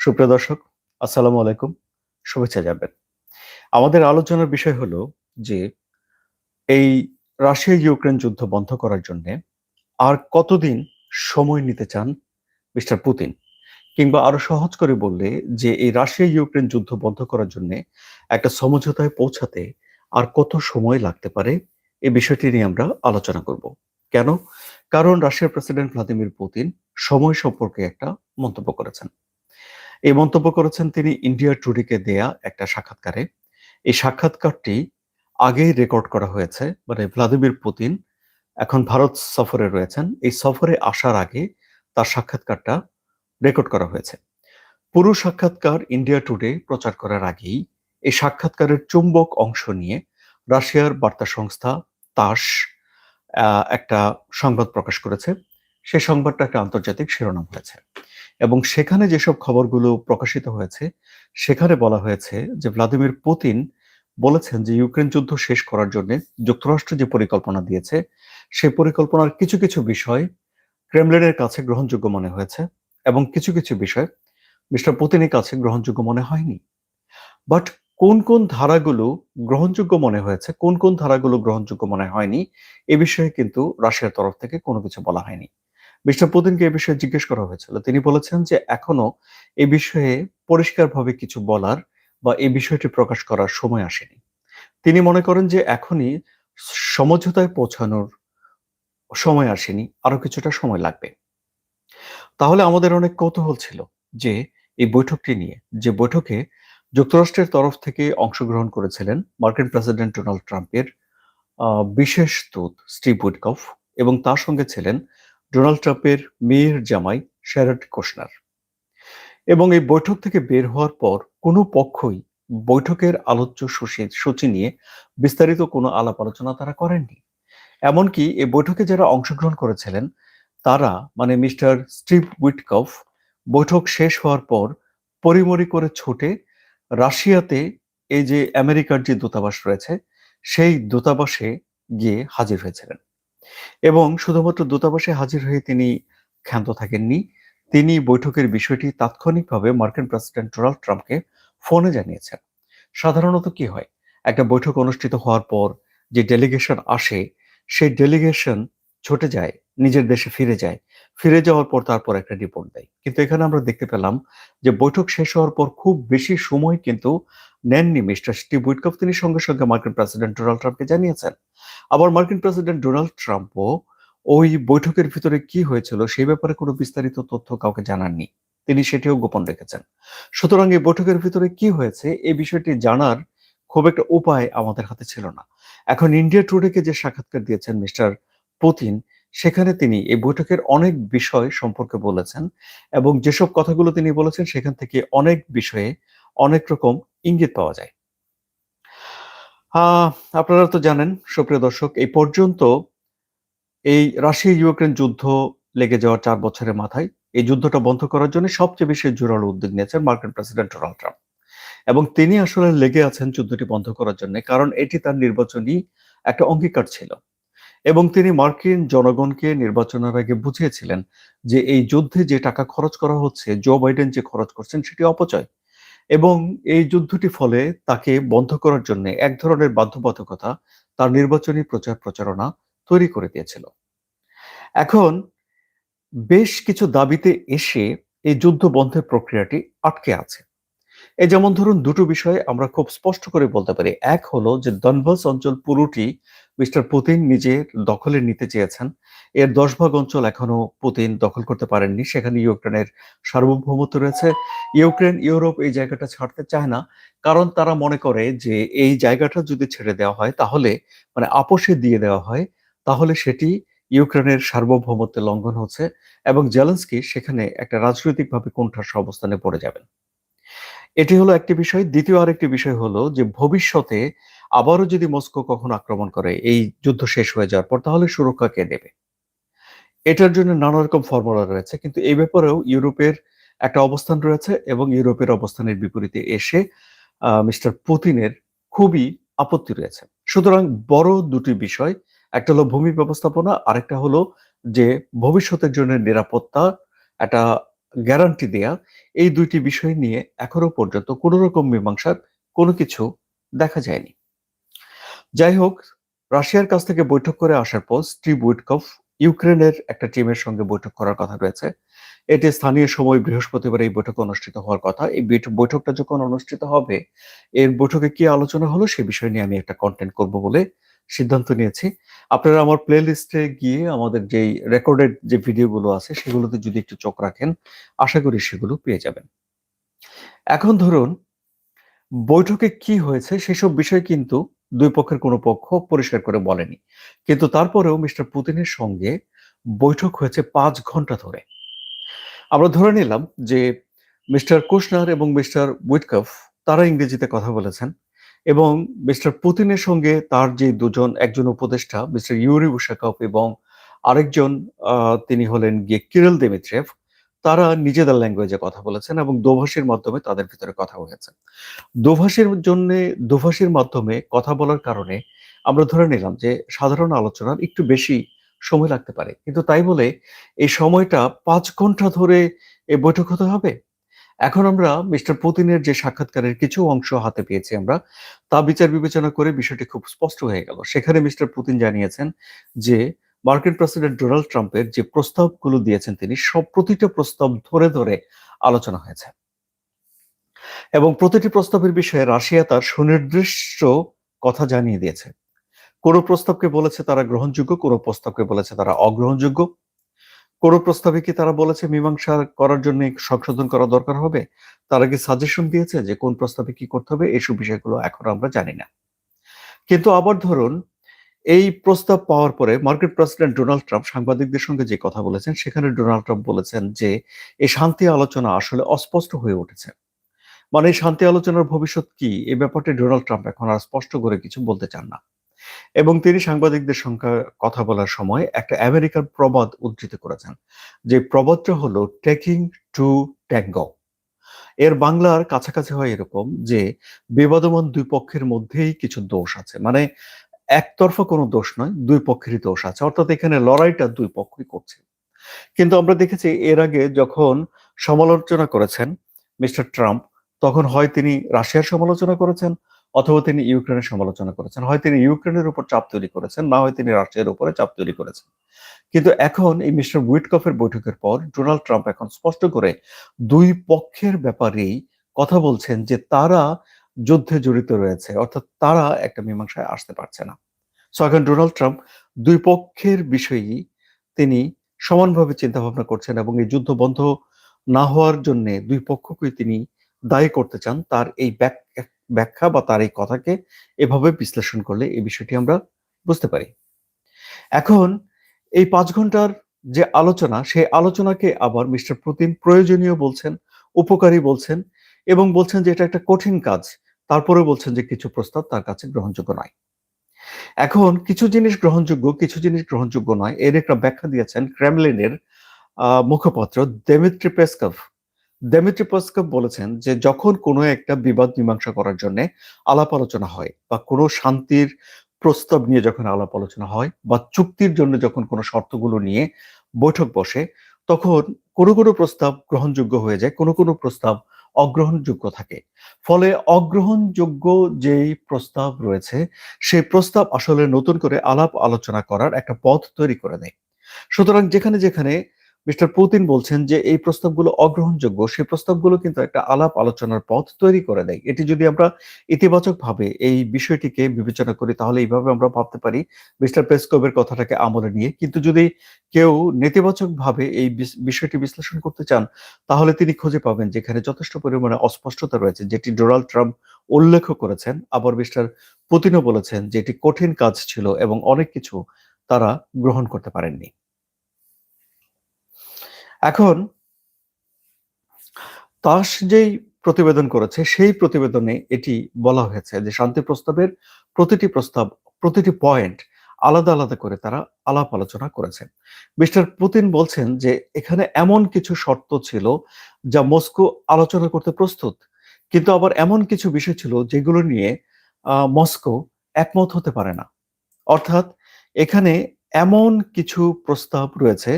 সুপ্রিয় দর্শক, আসসালামু আলাইকুম। শুভেচ্ছা যাবেন আমাদের আলোচনার বিষয় হলো যে, এই রাশিয়া ইউক্রেন যুদ্ধ বন্ধ করার জন্য আর কতদিন সময় নিতে চান মিস্টার পুতিন? কিংবা আরও সহজ করে বললে যে, এই রাশিয়া ইউক্রেন যুদ্ধ বন্ধ করার জন্য একটা সমঝোতায় পৌঁছাতে আর কত সময় লাগতে পারে এই বিষয়টি নিয়ে আমরা আলোচনা করব। কেন? কারণ রাশিয়ার প্রেসিডেন্ট ভ্লাদিমির পুতিন সময় সম্পর্কে একটা মন্তব্য করেছেন। এই মন্তব্য করেছেন তিনি ইন্ডিয়া টুডেকে দেয়া একটা সাক্ষাৎকারে। এই সাক্ষাৎকারটি আগেই রেকর্ড করা হয়েছে মানে ভ্লাদিমির পুতিন এখন ভারত সফরে রয়েছেন। এই সফরে আসার আগে তার সাক্ষাৎকারটা রেকর্ড করা হয়েছে। পুরো সাক্ষাৎকার ইন্ডিয়া টুডে প্রচার করার আগেই এই সাক্ষাৎকারের চুম্বক অংশ নিয়ে রাশিয়ার বার্তা সংস্থা তাস একটা সংবাদ প্রকাশ করেছে। সেই সংবাদটা একটা আন্তর্জাতিক শিরোনাম হয়েছে। এবং সেখানে যেসব খবরগুলো প্রকাশিত হয়েছে, সেখানে বলা হয়েছে যে ভ্লাদিমির পুতিন বলেছেন যে ইউক্রেন যুদ্ধ শেষ করার জন্য যুক্তরাষ্ট্র যে পরিকল্পনা দিয়েছে সেই পরিকল্পনার কিছু কিছু বিষয় ক্রেমলিনের কাছে গ্রহণযোগ্য মনে হয়েছে এবং কিছু কিছু বিষয় মিস্টার পুতিনের কাছে গ্রহণযোগ্য মনে হয়নি। বাট কোন কোন ধারাগুলো গ্রহণযোগ্য মনে হয়েছে, কোন কোন ধারাগুলো গ্রহণযোগ্য মনে হয়নি, এ বিষয়ে কিন্তু রাশিয়ার তরফ থেকে কোনো কিছু বলা হয়নি। মিস্টার পুতিনকে এ বিষয়ে জিজ্ঞেস করা হয়েছিল। তিনি বলেছেন যে এখনও এ বিষয়ে পরিষ্কারভাবে কিছু বলার বা এই বিষয়টি প্রকাশ করার সময় আসেনি। তিনি মনে করেন যে এখনই সমঝোতায় পৌঁছানোর সময় আসেনি, আরও কিছুটা সময় লাগবে। তাহলে আমাদের অনেক কৌতূহল ছিল যে এই বৈঠকটি নিয়ে, যে বৈঠকে যুক্তরাষ্ট্রের তরফ থেকে অংশগ্রহণ করেছিলেন মার্কিন প্রেসিডেন্ট ডোনাল্ড ট্রাম্পের বিশেষ দূত স্টিভ উইটকফ এবং তার সঙ্গে ছিলেন ডোনাল্ড ট্রাম্পের মেয়ের জামাই শ্যারড কোশনার। এবং এই বৈঠক থেকে বের হওয়ার পর কোনো পক্ষই বৈঠকের আলোচ্য সূচি- নিয়ে বিস্তারিত কোনো আলাপ আলোচনা তারা করেননি। এমনকি এই বৈঠকে যারা অংশগ্রহণ করেছিলেন, তারা মানে মিস্টার স্টিভ উইটকফ বৈঠক শেষ হওয়ার পর পরিমরি করে ছুটে রাশিয়াতে এই যে আমেরিকার যে দূতাবাস রয়েছে, সেই দূতাবাসে গিয়ে হাজির হয়েছিলেন। এবং শুধুমাত্র দূতাবাসে হাজির হয়ে তিনি ক্ষান্ত থাকেননি, তিনি বৈঠকের বিষয়টি তাৎক্ষণিকভাবে মার্কিন প্রেসিডেন্ট ডোনাল্ড ট্রাম্পকে ফোনে জানিয়েছেন। সাধারণত কি হয়, একটা বৈঠক অনুষ্ঠিত হওয়ার পর যে ডেলিগেশন আসে, সেই ডেলিগেশন ছুটে যায়, নিজের দেশে ফিরে যায় ফিরে যাওয়ার পর তারপর একটা রিপোর্ট দেয়। কিন্তু এখানে আমরা দেখতে পেলাম যে বৈঠক শেষ হওয়ার পর খুব বেশি সময় কিন্তু নেননি মিস্টার স্টিভ উইটকফ। তিনি সঙ্গে সঙ্গে মার্কিন প্রেসিডেন্ট ডোনাল্ড ট্রাম্পকে জানিয়েছেন। আবার মার্কিন প্রেসিডেন্ট ডোনাল্ড ট্রাম্পও ওই বৈঠকের ভিতরে কি হয়েছিল সেই ব্যাপারে কোনো বিস্তারিত তথ্য কাউকে জানাননি। তিনি সেটিও গোপন রেখেছেন। সুতরাং এই বৈঠকের ভিতরে কি হয়েছে এই বিষয়টি জানার খুব একটা উপায় আমাদের হাতে ছিল না। এখন ইন্ডিয়া টুডেকে যে সাক্ষাৎকার দিয়েছেন মিস্টার পুতিন সেখানে তিনি এই বৈঠকের অনেক বিষয় সম্পর্কে বলেছেন এবং যেসব কথাগুলো তিনি বলেছেন সেখান থেকে অনেক বিষয়ে অনেক রকম ইঙ্গিত পাওয়া যায়। আপনারা তো জানেন, সুপ্রিয় দর্শক, এই পর্যন্ত এই রাশিয়া ইউক্রেন যুদ্ধ লেগে যাওয়ার চার বছরের মাথায় এই যুদ্ধটা বন্ধ করার জন্য সবচেয়ে বেশি জোরালো উদ্যোগ নিয়েছেন মার্কিন প্রেসিডেন্ট ডোনাল্ড ট্রাম্প। এবং তিনি আসলে লেগে আছেন যুদ্ধটি বন্ধ করার জন্য, কারণ এটি তার নির্বাচনী একটা অঙ্গীকার ছিল। এবং তিনি মার্কিন জনগণকে নির্বাচনের আগে বুঝিয়েছিলেন যে এই যুদ্ধে যে টাকা খরচ করা হচ্ছে, জো বাইডেন যে খরচ করছেন সেটি অপচয়। এবং এই যুদ্ধটি ফলে তাকে বন্ধ করার জন্য এক ধরনের বাধ্যবাধকতা তার নির্বাচনী প্রচার প্রচারণা তৈরি করে দিয়েছিল। এখন বেশ কিছু দাবিতে এসে এই যুদ্ধ বন্ধের প্রক্রিয়াটি আটকে আছে। এই যেমন ধরুন, দুটো বিষয়ে আমরা খুব স্পষ্ট করে বলতে পারি। এক হলো যে দনবাস অঞ্চল পুরোটি মিস্টার পুতিন নিজের দখলে নিতে চেয়েছেন। এর দশ ভাগ অঞ্চল এখনও পুতিন দখল করতে পারেননি। সেখানে ইউক্রেনের সার্বভৌমত্ব রয়েছে। ইউক্রেন, ইউরোপ এই জায়গাটা ছাড়তে চায় না। কারণ তারা মনে করে যে এই জায়গাটা যদি ছেড়ে দেওয়া হয়, তাহলে মানে আপোষে দিয়ে দেওয়া হয়, তাহলে সেটি ইউক্রেনের সার্বভৌমত্বের লঙ্ঘন হচ্ছে এবং জেলেন্সকি সেখানে একটা রাজনৈতিকভাবে কোণঠাসা অবস্থানে পড়ে যাবেন। এটি হলো একটি বিষয়। দ্বিতীয় আরেকটি বিষয় হলো যে ভবিষ্যতে আবারও যদি মস্কো কখনো আক্রমণ করে, এই যুদ্ধ শেষ হয়ে যাওয়ার পর তাহলে সুরক্ষা কে দেবে? এটার জন্য নানা রকম ফর্মুলা রয়েছে, কিন্তু এই ব্যাপারেও ইউরোপের একটা অবস্থান রয়েছে এবং ইউরোপের অবস্থানের বিপরীতে এসে মিস্টার পুতিনের খুবই আপত্তি রয়েছে। সুতরাং বড় দুটি বিষয়, একটা হলো ভূমি ব্যবস্থাপনা, আরেকটা হলো যে ভবিষ্যতের জন্য নিরাপত্তা, একটা গ্যারান্টি দেয়া, এই দুইটি বিষয় নিয়ে এখনও পর্যন্ত কোনো রকম মীমাংসার কোনো কিছু দেখা যায়নি। যাই হোক, রাশিয়ার কাছ থেকে বৈঠক করে আসার পর স্টিভ উইটকফ ইউক্রেনের একটা টিমের সঙ্গে বৈঠক করার কথা রয়েছে। এটি স্থানীয় সময় বৃহস্পতিবার এই বৈঠক অনুষ্ঠিত হওয়ার কথা। এই বৈঠকটা যখন অনুষ্ঠিত হবে, এর বৈঠকে কি আলোচনা হলো সে বিষয় নিয়ে আমি একটা কন্টেন্ট করব বলে সিদ্ধান্ত নিয়েছি। আপনারা আমার প্লে লিস্টে গিয়ে আমাদের যেই রেকর্ডেড যে ভিডিওগুলো আছে, সেগুলোতে যদি একটু চোখ রাখেন, আশা করি সেগুলো পেয়ে যাবেন। এখন ধরুন, বৈঠকে কি হয়েছে সেসব বিষয় কিন্তু দুই পক্ষের কোনো পক্ষ পরিষ্কার করে বলেনি। কিন্তু তারপরেও মিস্টার পুতিনের সঙ্গে বৈঠক হয়েছে পাঁচ ঘণ্টা ধরে। আমরা ধরে নিলাম যে মিস্টার কুশনার এবং মিস্টার উইটকফ, তারা ইংরেজিতে কথা বলেছেন। এবং মিস্টার পুতিনের সঙ্গে তার যে দুজন, একজন উপদেষ্টা, মিস্টার ইউরি উশাকপ এবং আরেকজন তিনি হলেন গিয়ে কিরল দেমিত্রেভ, তারা নিজেদের ল্যাঙ্গুয়েজে কথা বলেছেন এবং দোভাষীর মাধ্যমে তাদের ভিতরে কথা হয়েছে। দোভাষীর জন্য, দোভাষীর মাধ্যমে কথা বলার কারণে আমরা ধরে নিলাম যে সাধারণ আলোচনার একটু বেশি সময় লাগতে পারে। কিন্তু তাই বলে এই সময়টা পাঁচ ঘণ্টা ধরে এই বৈঠক হতে হবে? এখন আমরা মিস্টার পুতিনের যে সাক্ষাৎকারের কিছু অংশ হাতে পেয়েছি আমরা, তা বিচার বিবেচনা করে বিষয়টি খুব স্পষ্ট হয়ে গেল। সেখানে মিস্টার পুতিন জানিয়েছেন যে, মার্কিন প্রেসিডেন্ট ডোনাল্ড ট্রাম্পের যে প্রস্তাবগুলো দিয়েছেন তিনি, সব প্রতিটা প্রস্তাব ধরে ধরে আলোচনা হয়েছে। এবং প্রতিটি প্রস্তাবের বিষয়ে রাশিয়া তার সুনির্দিষ্ট কথা জানিয়ে দিয়েছে। কোন প্রস্তাবকে বলেছে তারা গ্রহণযোগ্য, কোন প্রস্তাবকে বলেছে তারা অগ্রহণযোগ্য। কোন প্রস্তাবে কি তারা বলেছে মীমাংসা করার জন্য সংশোধন করা দরকার হবে? তারা কি সাজেশন দিয়েছে যে কোন প্রস্তাবে কি করতে হবে? এইসব বিষয়গুলো এখন আমরা জানি না। কিন্তু আবার ধরুন, এই প্রস্তাব পাওয়ার পরে মার্কিন প্রেসিডেন্ট ডোনাল্ড ট্রাম্প সাংবাদিকদের সঙ্গে যে কথা বলেছেন, সেখানে ডোনাল্ড ট্রাম্প বলেছেন যে এই শান্তি আলোচনা আসলে অস্পষ্ট হয়ে উঠেছে। মানে এই শান্তি আলোচনার ভবিষ্যৎ কি? এ ব্যাপারটি ডোনাল্ড ট্রাম্প এখন আর স্পষ্ট করে কিছু বলতে চান না। এবং তিনি সাংবাদিকদের সংখ্যা কথা বলার সময় একটা আমেরিকান প্রবাদ উদ্ধৃত করেছেন, যে প্রবাদটা হলো টেকিং টু ট্যাঙ্গো এর বাংলার কাছাকাছি হয় এরকম যে বিবাদমান দুই পক্ষের মধ্যেই কিছু দোষ আছে। মানে একতরফা কোনো দোষ নয়, দুই পক্ষেরই দোষ আছে। অর্থাৎ এখানে লড়াইটা দুই পক্ষই করছে। কিন্তু আমরা দেখেছি এর আগে যখন সমালোচনা করেছেন মিস্টার ট্রাম্প, তখন হয় তিনি রাশিয়ার সমালোচনা করেছেন অথবা তিনি ইউক্রেনের সমালোচনা করেছেন। হয় তিনি ইউক্রেনের উপর চাপ তৈরি করেছেন না হয় তিনি রাশিয়ার উপরে চাপ তৈরি করেছেন। কিন্তু এখন এই মিস্টার উইটকফের বৈঠকের পর ডোনাল্ড ট্রাম্প এখন স্পষ্ট করে দুই পক্ষের ব্যাপারেই কথা বলছেন যে তারা যুদ্ধে জড়িত রয়েছে, অর্থাৎ তারা একটা মীমাংসায় আসতে পারছে না। সো এখন ডোনাল্ড ট্রাম্প দুই পক্ষের বিষয়েই তিনি সমানভাবে চিন্তা ভাবনা করছেন এবং এই যুদ্ধ বন্ধ না হওয়ার জন্য দুই পক্ষকেই তিনি দায়ী করতে চান তার এই ব্যাখ্যা বা তার এই কথাকে এভাবে বিশ্লেষণ করলে এই বিষয়টি আমরা বুঝতে পারি। এখন এই পাঁচ ঘণ্টার যে আলোচনা, সেই আলোচনাকে আবার মিস্টার পুতিন প্রয়োজনীয় বলছেন, উপকারী বলছেন এবং বলছেন যে এটা একটা কঠিন কাজ। তারপরে বলছেন যে কিছু প্রস্তাব তার কাছে গ্রহণযোগ্য নয়। এখন কিছু জিনিস গ্রহণযোগ্য, কিছু জিনিস গ্রহণযোগ্য নয়। এর একটা ব্যাখ্যা দিয়েছেন ক্রেমলিনের মুখপাত্র দেমিত্রি পেসকভ। দেমিত্রি পেসকভ বলেছেন যে যখন কোনো একটা বিবাদ মীমাংসা করার জন্য আলাপ আলোচনা হয় বা কোনো শান্তির প্রস্তাব নিয়ে যখন আলাপ আলোচনা হয় বা চুক্তির জন্য যখন কোনো শর্তগুলো নিয়ে বৈঠক বসে, তখন কোনো কোনো প্রস্তাব গ্রহণযোগ্য হয়ে যায়, কোনো কোনো প্রস্তাব অগ্রহণযোগ্য থাকে। ফলে অগ্রহণযোগ্য যেই প্রস্তাব রয়েছে, সেই প্রস্তাব আসলে নতুন করে আলাপ আলোচনা করার একটা পথ তৈরি করে দেয়। সুতরাং যেখানে যেখানে মিস্টার পুতিন বলছেন যে এই প্রস্তাবগুলো অগ্রহণযোগ্য। সেই প্রস্তাবগুলো কিন্তু একটা আলাপ আলোচনার পথ তৈরি করে দেয়। এটি যদি আমরা ইতিবাচক ভাবে এই বিষয়টিকে বিবেচনা করি, তাহলে এইভাবে আমরা ভাবতে পারি মিস্টার পেসকোভের কথাটাকে আমলে নিয়ে। কিন্তু যদি কেউ নেতিবাচক ভাবে এই বিষয়টি বিশ্লেষণ করতে চান, তাহলে তিনি খুঁজে পাবেন যেখানে যথেষ্ট পরিমাণে অস্পষ্টতা রয়েছে, যেটি ডোনাল্ড ট্রাম্প উল্লেখ করেছেন। আবার মিস্টার পুতিনও বলেছেন যে এটি কঠিন কাজ ছিল এবং অনেক কিছু তারা গ্রহণ করতে পারেননি। এখন তাস যেই প্রতিবেদন করেছে, সেই প্রতিবেদনে এটি বলা হয়েছে যে শান্তি প্রস্তাবের প্রতিটি প্রস্তাব, প্রতিটি পয়েন্ট আলাদা আলাদা করে তারা আলাপ আলোচনা করেছে। মিস্টার পুতিন বলছেন যে এখানে এমন কিছু শর্ত ছিল যা মস্কো আলোচনা করতে প্রস্তুত, কিন্তু আবার এমন কিছু বিষয় ছিল যেগুলো নিয়ে মস্কো একমত হতে পারে না। অর্থাৎ এখানে এমন কিছু প্রস্তাব রয়েছে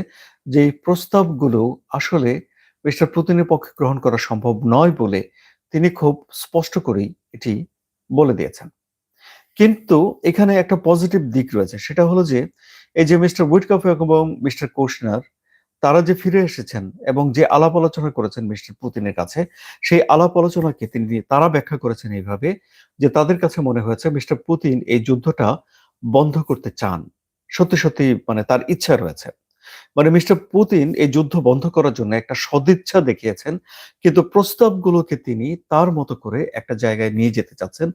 যে প্রস্তাবগুলো আসলে মিস্টার পুতিনের পক্ষে গ্রহণ করা সম্ভব নয় বলে তিনি খুব স্পষ্ট করেই এটি বলে দিয়েছেন। কিন্তু এখানে একটা পজিটিভ দিক রয়েছে, সেটা হলো যে এই যে মিস্টার উইটকফ এবং মিস্টার কোশনার, তারা যে ফিরে এসেছেন এবং যে আলাপ আলোচনা করেছেন মিস্টার পুতিনের কাছে, সেই আলাপ আলোচনাকে তিনি তারা ব্যাখ্যা করেছেন এইভাবে যে তাদের কাছে মনে হয়েছে মিস্টার পুতিন এই যুদ্ধটা বন্ধ করতে চান। সত্যি সত্যি মানে তার ইচ্ছা রয়েছে। মানে মিস্টার পুতিন এই যুদ্ধ বন্ধ করার জন্য একটা সদিচ্ছা দেখিয়েছেন, কিন্তু প্রস্তাবগুলোকে তিনি তার মতো করে একটা জায়গায় নিয়ে যেতে চাচ্ছেন।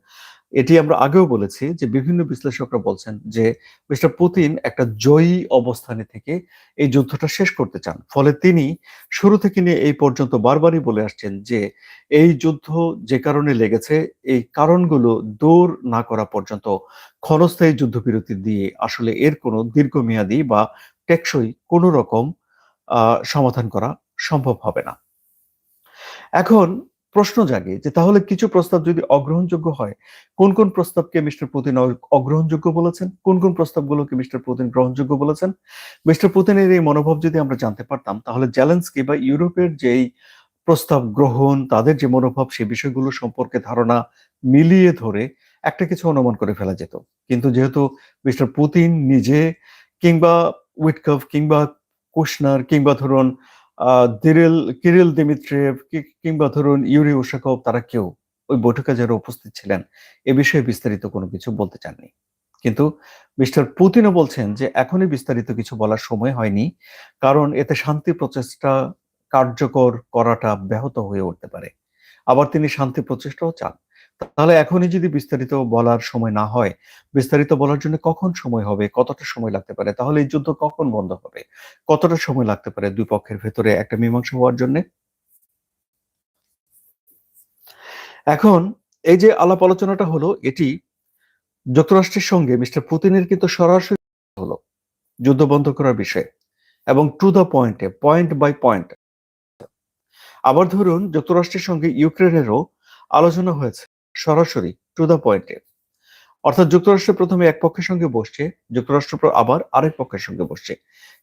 এটি আমরা আগেও বলেছি যে বিভিন্ন বিশ্লেষকরা বলছেন যে মিস্টার পুতিন একটা জয়ী অবস্থানে থেকে এই যুদ্ধটা শেষ করতে চান। ফলে তিনি শুরু থেকে নিয়ে এই পর্যন্ত বারবারই বলে আসছেন যে এই যুদ্ধ যে কারণে লেগেছে, এই কারণগুলো দূর না করা পর্যন্ত ক্ষণস্থায়ী যুদ্ধবিরতি দিয়ে আসলে এর কোনো দীর্ঘমেয়াদী বা টেকসই কোনো রকম সমাধান করা সম্ভব হবে না। এখন প্রশ্ন জাগে যে তাহলে কিছু প্রস্তাব যদি অগ্রহণযোগ্য হয়, কোন কোন প্রস্তাবকে মিস্টার পুতিন অগ্রহণযোগ্য বলেছেন? কোন কোন প্রস্তাবগুলোকে মিস্টার পুতিন গ্রহণযোগ্য বলেছেন? মিস্টার পুতিনের এই মনোভাব যদি আমরা জানতে পারতাম, তাহলে জ্যালেন্সকি বা ইউরোপের যেই প্রস্তাব গ্রহণ, তাদের যে মনোভাব, সে বিষয়গুলো সম্পর্কে ধারণা মিলিয়ে ধরে একটা কিছু অনুমান করে ফেলা যেত। কিন্তু যেহেতু মিস্টার পুতিন নিজে কিংবা উইটকভ কিংবা কুশনার কিংবা ধরুন দিরিল কিরিল দিমিত্রেভ কিংবা ধরুন ইউরি ওশাকভ তারা কেউ ওই বৈঠকে যারা উপস্থিত ছিলেন, এ বিষয়ে বিস্তারিত কোনো কিছু বলতে চাননি। কিন্তু মিস্টার পুতিনও বলছেন যে, এখনই বিস্তারিত কিছু বলার সময় হয়নি, কারণ এতে শান্তি প্রচেষ্টা কার্যকর করাটা ব্যাহত হয়ে উঠতে পারে। আবার তিনি শান্তি প্রচেষ্টাও চান। তাহলে এখনই যদি বিস্তারিত বলার সময় না হয়, বিস্তারিত বলার জন্য কখন সময় হবে? কতটা সময় লাগতে পারে? তাহলে এই যুদ্ধ কখন বন্ধ হবে? কতটা সময় লাগতে পারে দুই পক্ষের ভেতরে একটা মীমাংসা হওয়ার জন্য? এখন এই যে আলাপ আলোচনাটা হলো, এটি যুক্তরাষ্ট্রের সঙ্গে মিস্টার পুতিনের কিন্তু সরাসরি হলো যুদ্ধ বন্ধ করার বিষয়ে এবং টু দ্য পয়েন্টে পয়েন্ট বাই পয়েন্ট আবার ধরুন যুক্তরাষ্ট্রের সঙ্গে ইউক্রেনেরও আলোচনা হয়েছে। সরাসরি টু দ্য পয়েন্টে অর্থাৎ যুক্তরাষ্ট্র প্রথমে এক পক্ষের সঙ্গে বসছে, যুক্তরাষ্ট্র আবার আরেক পক্ষের সঙ্গে বসছে।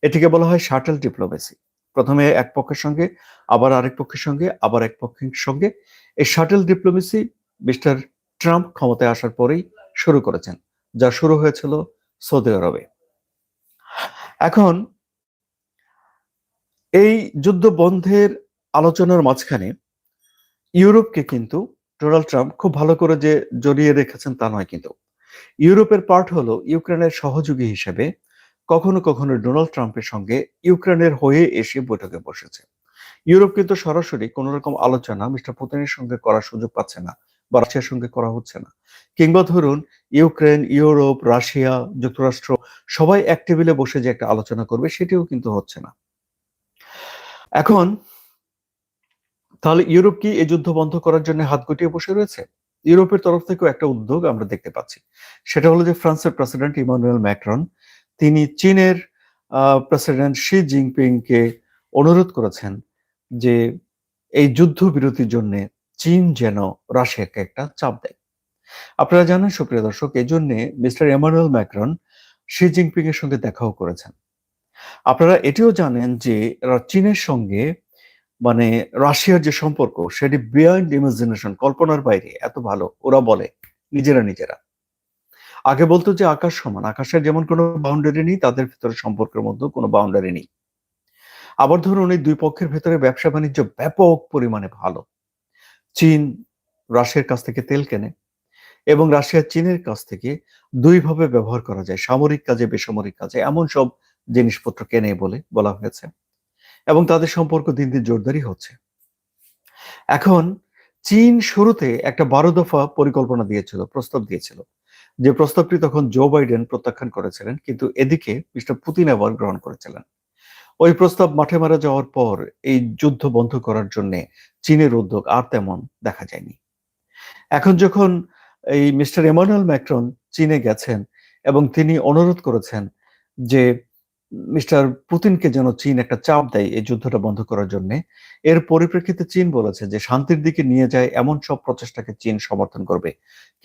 এটিকে বলা হয় শাটেল ডিপ্লোমেসি। প্রথমে এক পক্ষের সঙ্গে, আবার আরেক পক্ষের সঙ্গে, আবার এক পক্ষের সঙ্গে। এই শাটেল ডিপ্লোমেসি মিস্টার ট্রাম্প ক্ষমতায় আসার পরেই শুরু করেছেন, যা শুরু হয়েছিল সৌদি আরবে। এখন, এই যুদ্ধ বন্ধের আলোচনার মাঝখানে ইউরোপকে কিন্তু ডোনাল্ড ট্রাম্প খুব ভালো করে যে জড়িয়ে রেখেছেন তা নয় কিন্তু। ইউরোপের পার্ট হলো ইউক্রেনের সহযোগী হিসেবে কখনো কখনো ডোনাল্ড ট্রাম্পের সঙ্গে ইউক্রেনের হয়ে এসে বৈঠকে বসেছে। ইউরোপ কিন্তু সরাসরি কোন রকম আলোচনা মিস্টার পুতিনের সঙ্গে করার সুযোগ পাচ্ছে না বা রাশিয়ার সঙ্গে করা হচ্ছে না। কিংবা ধরুন ইউক্রেন, ইউরোপ, রাশিয়া, যুক্তরাষ্ট্র সবাই এক টেবিলে বসে যে একটা আলোচনা করবে সেটিও কিন্তু হচ্ছে না। এখন তাহলে ইউরোপ কি এই যুদ্ধ বন্ধ করার জন্য হাত গুটিয়ে বসে রয়েছে? ইউরোপের তরফ থেকেও একটা উদ্যোগ আমরা দেখতে পাচ্ছি। সেটা হলো যে ফ্রান্সের প্রেসিডেন্ট ইমানুয়েল ম্যাক্রন, তিনি চীনের প্রেসিডেন্ট শি জিনপিংকে অনুরোধ করেছেন যে এই যুদ্ধ বিরতির জন্য চীন যেন রাশিয়াকে একটা চাপ দেয়। আপনারা জানেন, সুপ্রিয় দর্শক এই জন্য mister Emmanuel Macron Xi Jinping এর সঙ্গে দেখাও করেছেন। আপনারা এটিও জানেন যে চীনের সঙ্গে মানে রাশিয়ার যে সম্পর্ক, সেটি বিয়ান্ড ইমাজিনেশন কল্পনার বাইরে, এত ভালো। ওরা বলে, নিজেরা নিজেরা। আগে বলতো যে আকাশ সমান, আকাশের যেমন কোনো বাউন্ডারি নেই, তাদের ভিতরে সম্পর্কের মধ্যে কোনো বাউন্ডারি নেই। আবার ধরুন, এই দুই পক্ষের ভেতরে ব্যবসা বাণিজ্য ব্যাপক পরিমাণে ভালো। চীন রাশিয়ার কাছ থেকে তেল কেনে এবং রাশিয়া চীনের কাছ থেকে দুইভাবে ব্যবহার করা যায়, সামরিক কাজে, বেসামরিক কাজে, এমন সব জিনিসপত্র কেনে বলে বলা হয়েছে। এবং তাদের সম্পর্ক দিন দিন জোরদারি হচ্ছে। এখন চীন শুরুতে একটা বারো দফা পরিকল্পনা দিয়েছিল, প্রস্তাব দিয়েছিল, যে প্রস্তাবটি তখন জো বাইডেন প্রত্যাখ্যান করেছিলেন, কিন্তু এদিকে মিস্টার পুতিন আবার গ্রহণ করেছিলেন। ওই প্রস্তাব মাঠে মারা যাওয়ার পর এই যুদ্ধ বন্ধ করার জন্য চীনের উদ্যোগ আর তেমন দেখা যায়নি। এখন যখন এই মিস্টার এমানুয়েল ম্যাক্রন চীনে গেছেন এবং তিনি অনুরোধ করেছেন যে মিস্টার পুতিনকে যেন চীন একটা চাপ দেয় এই যুদ্ধটা বন্ধ করার জন্য। এর পরিপ্রেক্ষিতে চীন বলেছে যে শান্তির দিকে নিয়ে যায় এমন সব প্রচেষ্টাকে চীন সমর্থন করবে।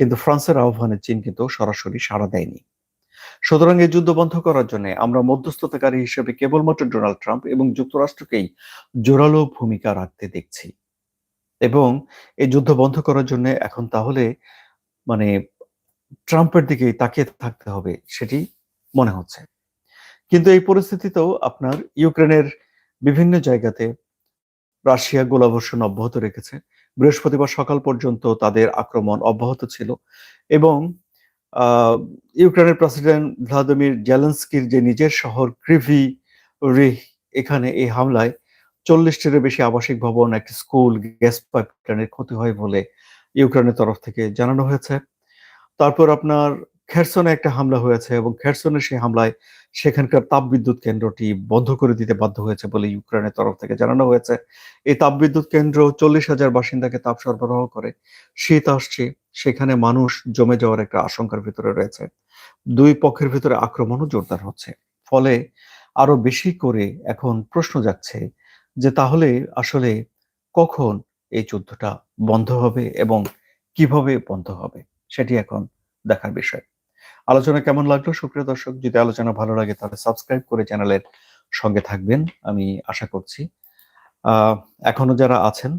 কিন্তু ফ্রান্সের আহ্বানে চীন কিন্তু সরাসরি সাড়া দেয়নি। সুতরাং এই যুদ্ধ বন্ধ করার জন্য আমরা মধ্যস্থতাকারী হিসেবে কেবলমাত্র ডোনাল্ড ট্রাম্প এবং যুক্তরাষ্ট্রকেই জোরালো ভূমিকা রাখতে দেখছি। এবং এই যুদ্ধ বন্ধ করার জন্য এখন তাহলে মানে ট্রাম্পের দিকে তাকিয়ে থাকতে হবে, সেটি মনে হচ্ছে। কিন্তু এই পরিস্থিতিতেও আপনার ইউক্রেনের বিভিন্ন জায়গাতে রাশিয়া গোলাবর্ষণ অব্যাহত রেখেছে। বৃহস্পতিবার সকাল পর্যন্ত তাদের আক্রমণ অব্যাহত ছিল এবং ইউক্রেনের প্রেসিডেন্ট ভ্লাদিমির জেলেন্সকির যে নিজের শহর ক্রিভি রিহ এখানে এই হামলায় চল্লিশটির বেশি আবাসিক ভবন, একটি স্কুল, গ্যাস পাইপলাইনের ক্ষতি হয় বলে ইউক্রেনের তরফ থেকে জানানো হয়েছে। তারপর আপনার খেরসনে একটা হামলা হয়েছে এবং খেরসনে সেই হামলায় সেখানকার তাপবিদ্যুৎ কেন্দ্রটি বন্ধ করে দিতে বাধ্য হয়েছে বলে ইউক্রেনের তরফ থেকে জানানো হয়েছে। এই তাপবিদ্যুৎ কেন্দ্র চল্লিশ হাজার বাসিন্দাকে তাপ সরবরাহ করে। শীত আসছে, সেখানে মানুষ জমে যাওয়ার একটা আশঙ্কার ভিতরে রয়েছে। দুই পক্ষের ভিতরে আক্রমণও জোরদার হচ্ছে। ফলে আরও বেশি করে এখন প্রশ্ন যাচ্ছে যে তাহলে আসলে কখন এই যুদ্ধটা বন্ধ হবে এবং কীভাবে বন্ধ হবে, সেটি এখন দেখার বিষয়। আলোচনা কেমন লাগল? সুপ্রিয় দর্শক, যদি আলোচনা ভালো লাগে তাহলে সাবস্ক্রাইব করে চ্যানেলের সঙ্গে থাকবেন, আমি আশা করছি। এখনও যারা আছেন,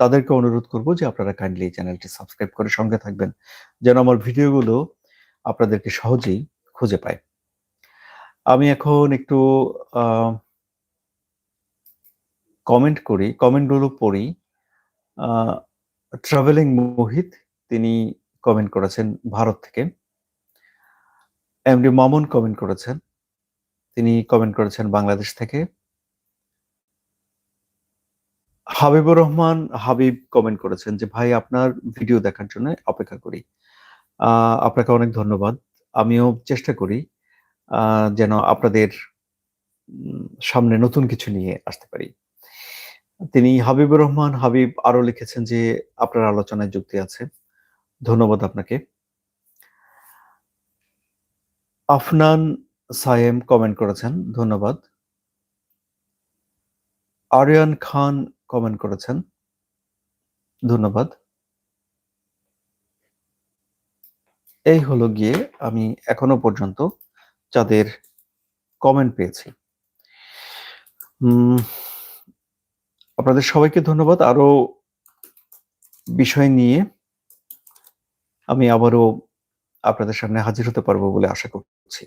তাদেরকে অনুরোধ করব যে আপনারা কাইন্ডলি চ্যানেলটি সাবস্ক্রাইব করে সঙ্গে থাকবেন, যেন আমার ভিডিওগুলো আপনাদেরকে সহজেই খুঁজে পায়। আমি এখন একটু কমেন্ট করি কমেন্টগুলো পড়ি। ট্রাভেলিং মোহিত, তিনি কমেন্ট করেছেন ভারত থেকে। এমডি মামুন কমেন্ট করেছেন। তিনি কমেন্ট করেছেন বাংলাদেশ থেকে। হাবিবুর রহমান হাবিব কমেন্ট করেছেন যে, ভাই, আপনার ভিডিও দেখার জন্য অপেক্ষা করি। আপনাকে অনেক ধন্যবাদ। আমিও চেষ্টা করি যেন আপনাদের সামনে নতুন কিছু নিয়ে আসতে পারি। তিনি হাবিবুর রহমান হাবিব আরও লিখেছেন যে, আপনার আলোচনায় যুক্তি আছে। ধন্যবাদ আপনাকে। আফনান সায়েম কমেন্ট করেছেন, ধন্যবাদ। আরিয়ান খান কমেন্ট করেছেন, ধন্যবাদ। এই হলো গিয়ে আমি এখনও পর্যন্ত যাদের কমেন্ট পেয়েছি। আপনাদের সবাইকে ধন্যবাদ। আরও বিষয় নিয়ে আমি আবারও আপনাদের সামনে হাজির হতে পারব বলে আশা করছি।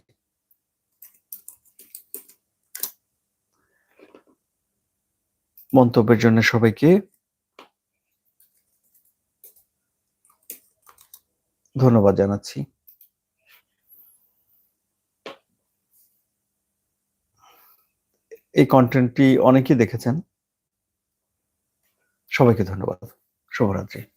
মন্তব্যের জন্য সবাইকে ধন্যবাদ জানাচ্ছি। এই কন্টেন্টটি অনেকেই দেখেছেন। সবাইকে ধন্যবাদ। শুভরাত্রি।